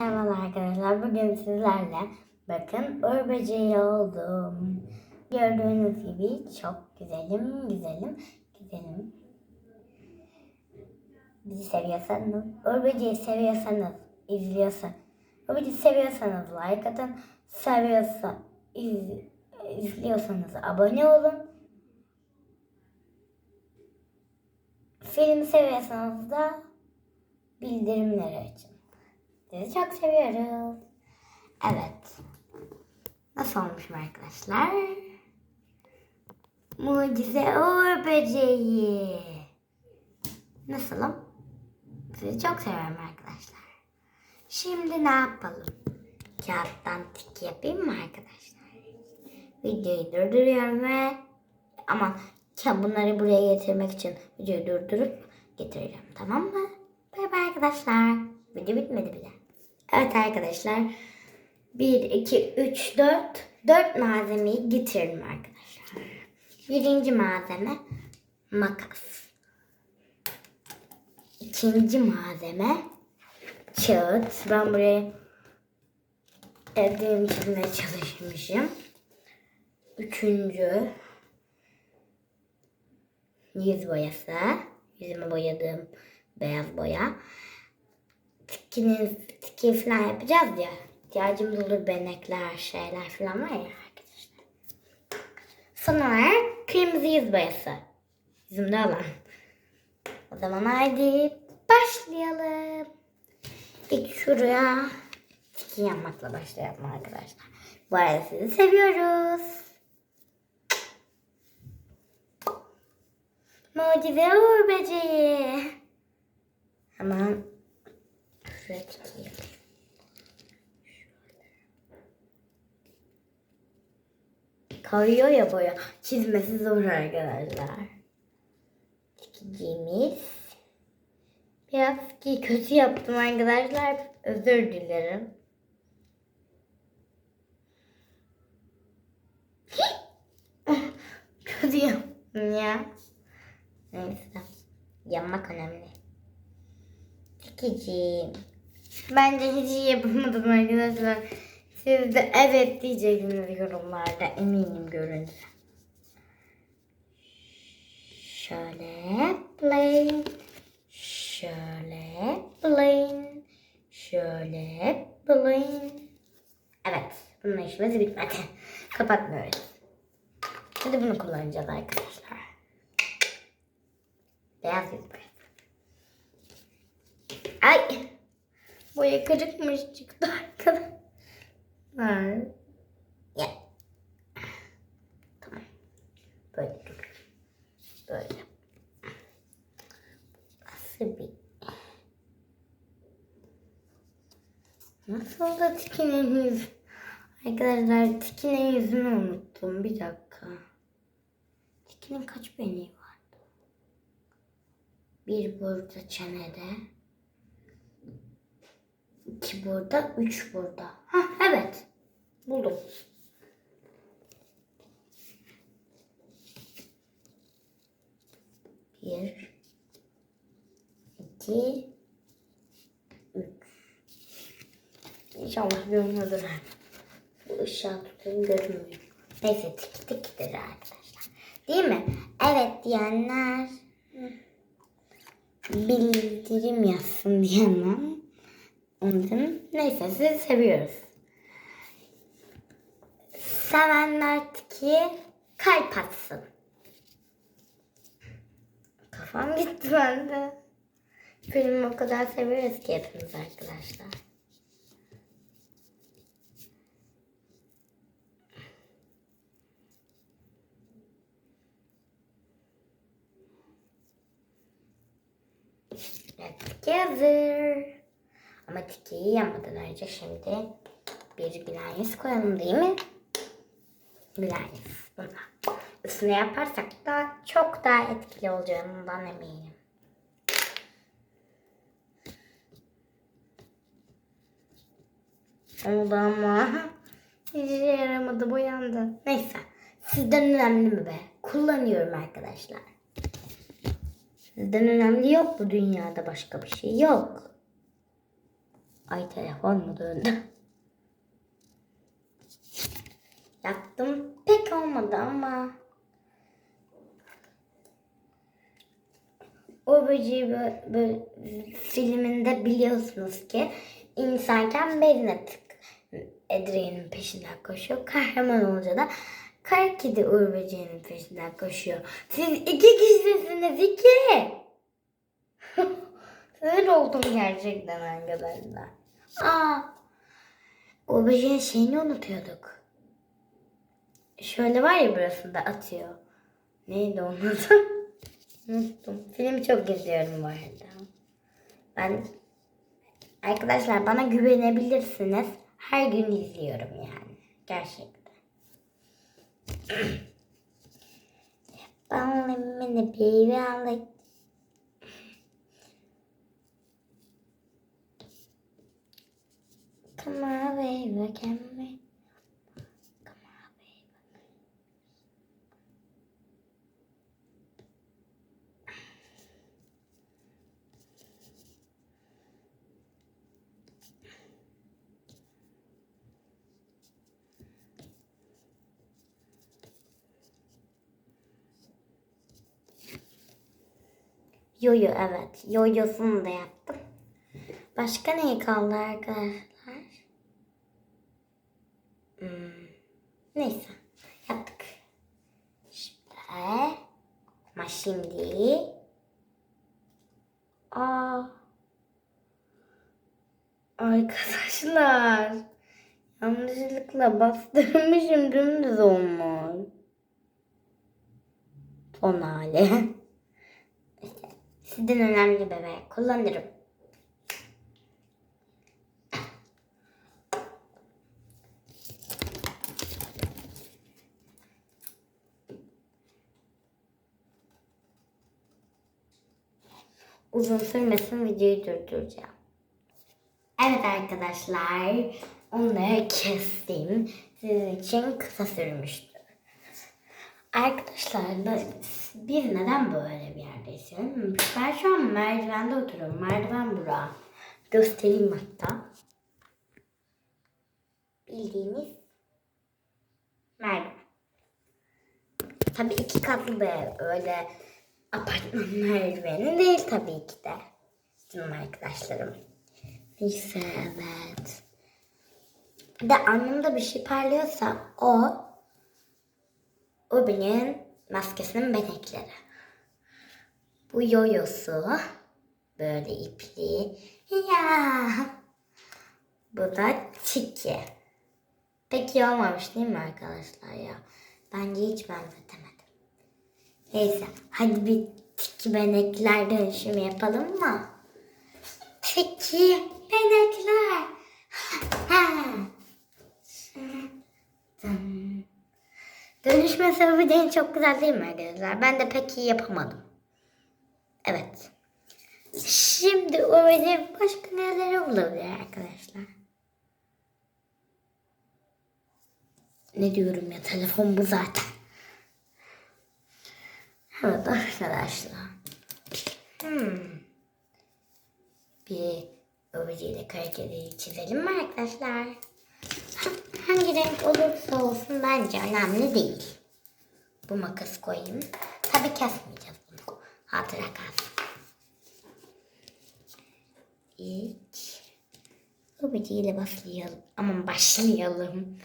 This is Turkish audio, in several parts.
Merhaba arkadaşlar. Bugün sizlerle bakın Uğur böceği oldum. Gördüğünüz gibi çok güzelim, güzelim, güzelim. Bizi seviyorsanız, Uğur böceği seviyorsanız, izliyorsan, Uğur böceği seviyorsanız like atın, seviyorsa, iz, izliyorsanız abone olun. Film seviyorsanız da bildirimleri açın. Sizi çok seviyoruz. Evet. Nasıl olmuş arkadaşlar? Mucize Uğur Böceği. Nasılım? Sizi çok seviyorum arkadaşlar. Şimdi ne yapalım? Kağıttan tik yapayım mı arkadaşlar? Videoyu durduruyorum ve ama bunları buraya getirmek için videoyu durdurup getireceğim tamam mı? Bay bay arkadaşlar. Video bitmedi bile. Evet arkadaşlar. 1, 2, 3, 4. 4 malzemeyi getirdim arkadaşlar. Birinci malzeme makas. İkinci malzeme kağıt. Ben buraya evde çizmeye çalışmışım. Üçüncü yüz boyası. Yüzüme boyadığım beyaz boya. Tikini, tiki falan yapacağız ya. İhtiyacımız olur benekler, şeyler falan var ya arkadaşlar. Son olarak kırmızı yüz boyası. Yüzümde olan. O zaman haydi başlayalım. İlk şuraya tiki yapmakla başlayalım arkadaşlar. Bu arada sizi seviyoruz. Mucize Uğur Böceği. Hemen şuraya yapayım. Kayıyor ya boya. Çizmesi zor arkadaşlar. Tikiciğimiz. Biraz ki kötü yaptım arkadaşlar. Özür dilerim. kötü yaptım ya. Neyse. Yanmak önemli. Tikiciğim. Bence hiç iyi yapamadım arkadaşlar. Siz de evet diyeceksiniz yorumlarda eminim görünce. Şöyle plain. Şöyle plain. Şöyle plain. Evet. Bunun işimiz bitmedi. Kapatmıyoruz. Şimdi bunu kullanacağız arkadaşlar. Beyaz boyası. Ay. Boya kırıkmış çıktı arkadaşlar. Ya. Tamam. Böyle dur. Böyle. Nasıl bir... Nasıl da tikinin yüz... Arkadaşlar tikinin yüzünü unuttum. Bir dakika. Tikinin kaç beneği vardı? Bir burada çenede. İki burada, üç burada. Ha evet. Buldum. Bir, iki, üç. İnşallah görünüyordur. Bu ışığa tutayım görünmüyor. Neyse tiki tikidir arkadaşlar. Değil mi? Evet diyenler bildirim yazsın diyemem. Onun neyse sizi seviyoruz. Sevenler ki kalp atsın. Kafam gitti bende. Filmi o kadar seviyoruz ki hepimiz arkadaşlar. Tiki hazır. Ama tikiyi yapmadan önce şimdi bir gülen yüz koyalım değil mi? Gülen yüz. Buna. Üstüne yaparsak da çok daha etkili olacağından eminim. Oldu ama hiç yaramadı boyandı. Neyse sizden önemli mi be? Kullanıyorum arkadaşlar. Sizden önemli yok bu dünyada başka bir şey yok. Ay telefon mu döndü? Yaptım. Pek olmadı ama. O böceği böyle, böyle filminde biliyorsunuz ki insanken beline tık Edrie'nin peşinden koşuyor. Kahraman olunca da kara kedi Uğur böceğinin peşinden koşuyor. Siz iki kişisiniz iki. Öyle oldum gerçekten arkadaşlar. Aa, o böceğin şeyini unutuyorduk. Şöyle var ya burasında atıyor. Neydi onun? Unuttum. Filmi çok izliyorum bu arada. Ben arkadaşlar bana güvenebilirsiniz. Her gün izliyorum yani. Gerçekten. Ben lemon baby I like Come on. Come on, baby. Yoyo evet. Yoyosunu da yaptım. Başka ne kaldı arkadaşlar? Hmm. Neyse. Yaptık. Şimdi. Ama şimdi. Aa. Arkadaşlar. Yanlışlıkla bastırmışım dümdüz olmuş. Son hali. İşte sizden önemli bebek kullanırım. Uzun sürmesin videoyu durduracağım. Evet arkadaşlar onları kestim. Sizin için kısa sürmüştü. Arkadaşlar da- biz neden böyle bir yerde yaşıyoruz? Ben şu an merdivende oturuyorum. Merdiven bura. Göstereyim hatta. Bildiğiniz merdiven. Tabii iki katlı bir öyle apartman merdiveni değil tabii ki de. Canım arkadaşlarım. Neyse evet. Bir de annemde bir şey parlıyorsa o o maskesinin benekleri. Bu yoyosu böyle ipli. Ya. Bu da çiki. Pek iyi olmamış değil mi arkadaşlar ya? Bence hiç benzetemedim. Neyse hadi bir tiki benekler dönüşümü yapalım mı? Tiki benekler. Dönüşme sebebi değil çok güzel değil mi arkadaşlar? Ben de pek iyi yapamadım. Evet. Şimdi benim başka neleri olabilir arkadaşlar? Ne diyorum ya telefon bu zaten. Evet arkadaşlar. Hmm. Bir objeyle karakteri çizelim mi arkadaşlar? Hangi renk olursa olsun bence önemli değil. Bu makas koyayım. Tabii kesmeyeceğiz bunu. Hatıra kalsın. İlk objeyle başlayalım. Aman başlayalım.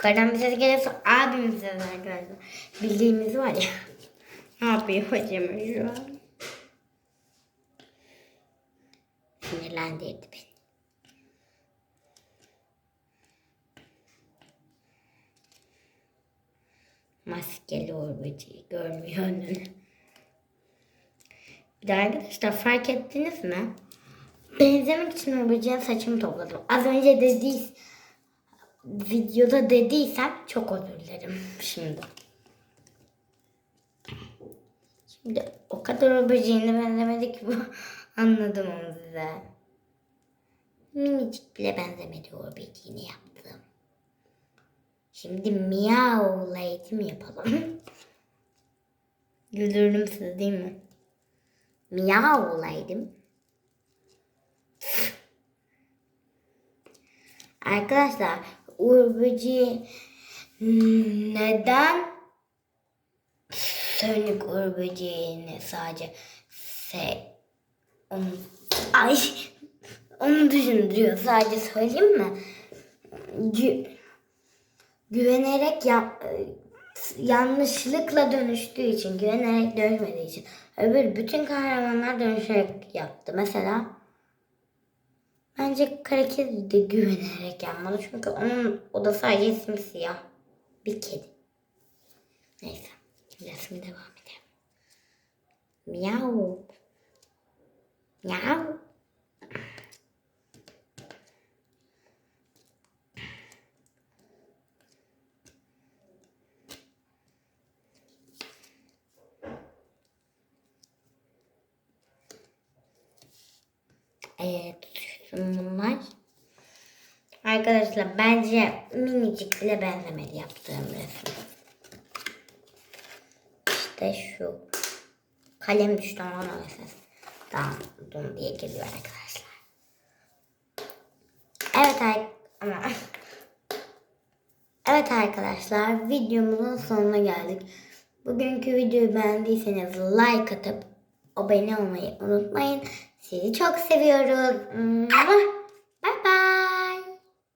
Yukarıdan bir ses geliyorsa abim ses arkadaşlar. Bildiğimiz var ya. Ne yapıyor hocam şu an? Sinirlendirdi beni. Maskeli orbacıyı görmüyor önünü. Bir de arkadaşlar fark ettiniz mi? Benzemek için orbacıya saçımı topladım. Az önce dediğiniz videoda dediysem çok özür dilerim şimdi. Şimdi o kadar o böceğine benzemedi ki bu. Anladım onu size. Minicik bile benzemedi o böceğini yaptım. Şimdi miyav eğitim yapalım. Güldürdüm sizi değil mi? miyav olaydım. Arkadaşlar Uğur Böceği neden Sönük Uğur Böceği'ni sadece se onu, ay onu düşündürüyor sadece söyleyeyim mi? Gü- güvenerek yap, yanlışlıkla dönüştüğü için, güvenerek dönüşmediği için. Öbür bütün kahramanlar dönüşerek yaptı. Mesela bence Karakedi de güvenerek yapmalı. Çünkü onun o da sadece simsiyah bir kedi. Neyse. Resmi devam edelim. Miau. Miau. Evet, bunlar. Arkadaşlar bence minicik bile benzemedi yaptığım resim. İşte şu. Kalem düştü ama ona ses. Dum diye geliyor arkadaşlar. Evet ama Evet arkadaşlar videomuzun sonuna geldik. Bugünkü videoyu beğendiyseniz like atıp abone olmayı unutmayın. Sizi çok seviyoruz.